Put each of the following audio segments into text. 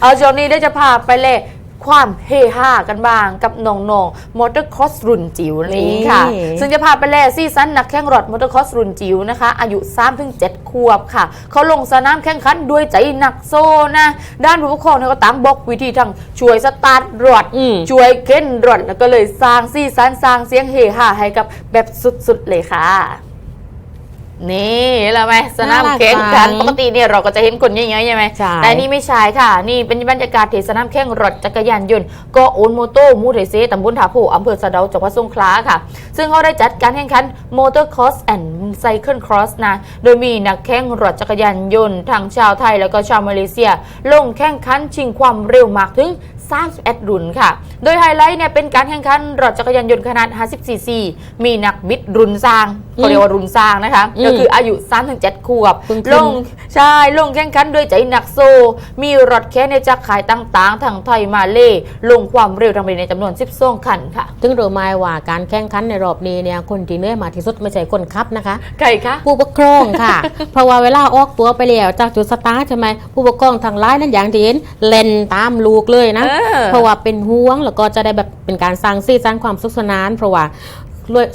เอาช่วงนี้ได้จะพาไปเล่ความเฮฮากันบ้างกับน้องๆมอเตอร์คอสรุ่นจิ๋วนั่นเองค่ะนี่ซึ่งจะพาไปเล่ซีซั่นนักแข่งรถมอเตอร์คอสรุ่นจิ๋วนะคะ อายุ 3-7ขวบค่ะ เขาลงสนามแข่งขันด้วยใจหนักโซนะ ด้านผู้ปกครองเนี่ยก็ตามบอกวิธีทั้งช่วยสตาร์ทรถอืมช่วยเค้นรถแล้วก็เลยสร้างซีซั่นสร้างเสียงเฮฮาให้กับแบบสุดๆเลยค่ะ นี่เห็นแล้วไหมสนามแข่งขันน่ารักจังปกติเนี่ยเราก็จะเห็นคนเยอะๆใช่ไหมใช่แต่นี่ไม่ใช่ค่ะ นี่เป็นบรรยากาศที่สนามแข่งรถจักรยานยนต์กโอนโมโตมูเรเซตำบลถาโพอำเภอสะเดาจังหวัดสงขลาค่ะ ซึ่งเขาได้จัดการแข่งขันมอเตอร์คอสแอนด์ไซเคิลครอสนะโดยมีนักแข่งรถจักรยานยนต์ทั้งชาวไทยแล้วก็ชาวมาเลเซีย ลงแข่งขันชิงความเร็วมากถึง 31รุ่นค่ะ โดยไฮไลท์เนี่ยเป็นการแข่งขันรถจักรยานยนต์ขนาด50ซีซี มีนักบิดรุ่นสร้างเขาเรียกว่ารุ่นสร้างนะคะอืมก็คืออายุ3-7ขวบเพิ่งขึ้นลงใช่ลงแข่งขันด้วยใจหนักโซ มีรถแค่ในจากขายต่างๆทั้งไทยมาเลลงความเร็วทางไปในจำนวน 12 คันค่ะ ถึงรู้ไหมว่าการแข่งขันในรอบนี้เนี่ยคนที่เหนื่อยมากที่สุดไม่ใช่คนขับนะคะใครคะผู้ปกครองค่ะ เพราะว่าเวลาออกตัวไปแล้วจากจุดสตาร์ทใช่ไหมผู้ปกครองทางไลน์นั่นอย่างที่เห็นเล่นตามลูกเลยนะเพราะว่าเป็นห่วงแล้วก็จะได้แบบเป็นการสร้างซีสร้างความสุขสนาน เพราะว่า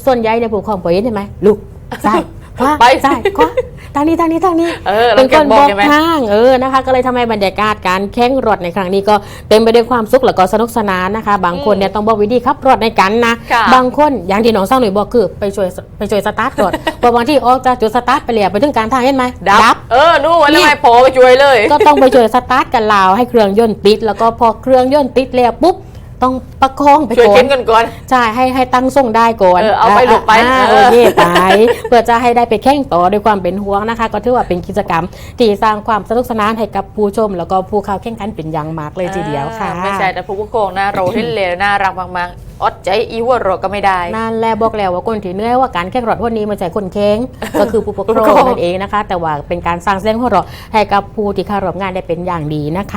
ส่วนใหญ่ในผู้ปกครองปอยเห็นใช่ไหมลูกใช่ ขวาไปซ้ายขวาทางนี้ทางนี้ทางนี้เออเป็เรานเก็คบนบบออกกใช่ไหมทางเออนะคะ ก็เลยทำให้บรรยากาศการแข่งรถในครั้งนี้ก็เต็มไปด้วยความสุขแล้วก็สนุกสนานนะคะ บางคนเนี่ยต้องบอกวิธีขับรถในกันนะค่ะบางคนอย่างที่น้องสาวหนุ่ยบอกคือไปช่วยไปช่วยสตาร์ทรถเพราะบางที่ออกจากจุดสตาร์ทไปแล้วไปถึงกลารทางเห็นไหมดับ เออนู่นแล้วไงพอไปช่วยเลย ก็ต้องไปช่วยสตาร์ทกันลาวให้เครื่องยนต์ติดแล้วก็พอเครื่องยนต์ติดแล้วปุ๊บ ต้องประคองไปช่วยก่อเข็นนกันก่อน ใช่ให้ให้ตั้งส่งได้ก่อนเออเอาไปลูกไปอ่าเอโออเคไปเพื่อจะให้ได้ไปแข่งต่อด้วยความเป็นห่วงนะคะ ก็ถือว่าเป็นกิจกรรมที่สร้างความสนุกสนานให้กับผู้ชม แล้วก็ผู้เข้าแข่งขันเป็นอย่างมากเลยทีเดียวค่ะ อ่าไม่ใช่แต่ผู้ปกครองนะเราเห็นเลยน่ารักมากๆอดใจอีหัวเราะก็ไม่ได้ นั่นแหละบอกแล้วว่าคนที่เหนื่อยว่าการแข่งรถวันนี้มันใช่คนแข่ง ก็คือผู้ปกครองนั่นเองนะคะ แต่ว่าเป็นการสร้างเสียงหัวเราะให้กับผู้ที่เข้าร่วมงานได้เป็นอย่างดีนะคะ